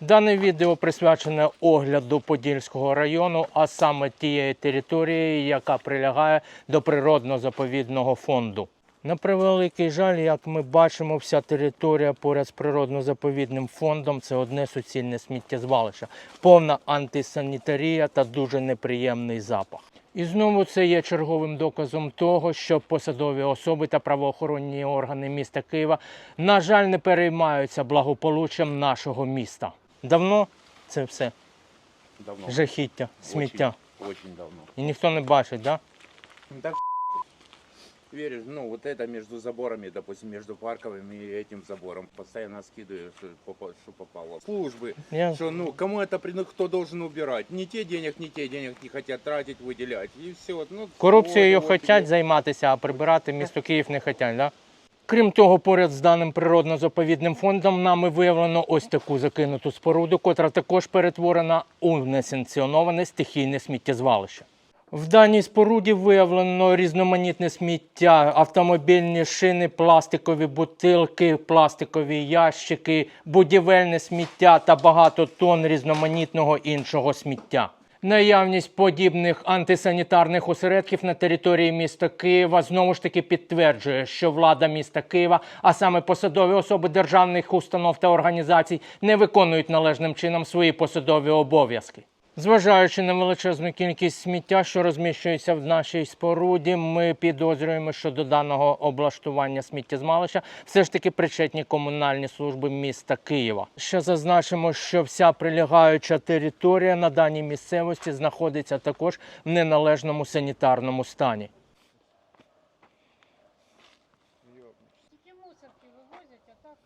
Дане відео присвячене огляду Подільського району, а саме тієї території, яка прилягає до природно-заповідного фонду. На превеликий жаль, як ми бачимо, вся територія поряд з природно-заповідним фондом це одне суцільне сміттєзвалище, повна антисанітарія та дуже неприємний запах. І знову це є черговим доказом того, що посадові особи та правоохоронні органи міста Києва, на жаль, не переймаються благополуччям нашого міста. Давно це все Давно. жахіття, сміття. Очень, очень давно. І ніхто не бачить, да? Ну, Так веришь, ну вот это между заборами, допустим, между парковыми и этим забором постоянно скидываю, что, попа- что попало. Службы, Я... что ну кому это при- ну, кто должен убирать? Не те денег, не те денег не хотят тратить, выделять и все. Ну, Корупцією вот, вот, хочуть и- займатися, а прибирати місто Київ не хочуть, да? Крім того, поряд з даним природно-заповідним фондом нами виявлено ось таку закинуту споруду, котра також перетворена у несанкціоноване стихійне сміттєзвалище. В даній споруді виявлено різноманітне сміття, автомобільні шини, пластикові бутилки, пластикові ящики, будівельне сміття та багато тонн різноманітного іншого сміття. Наявність подібних антисанітарних осередків на території міста Києва знову ж таки підтверджує, що влада міста Києва, а саме посадові особи державних установ та організацій, не виконують належним чином свої посадові обов'язки. Зважаючи на величезну кількість сміття, що розміщується в нашій споруді, ми підозрюємо, що до даного облаштування сміттєзмалища все ж таки причетні комунальні служби міста Києва. Ще зазначимо, що вся прилягаюча територія на даній місцевості знаходиться також в неналежному санітарному стані. Тільки мусорки вивозять, а так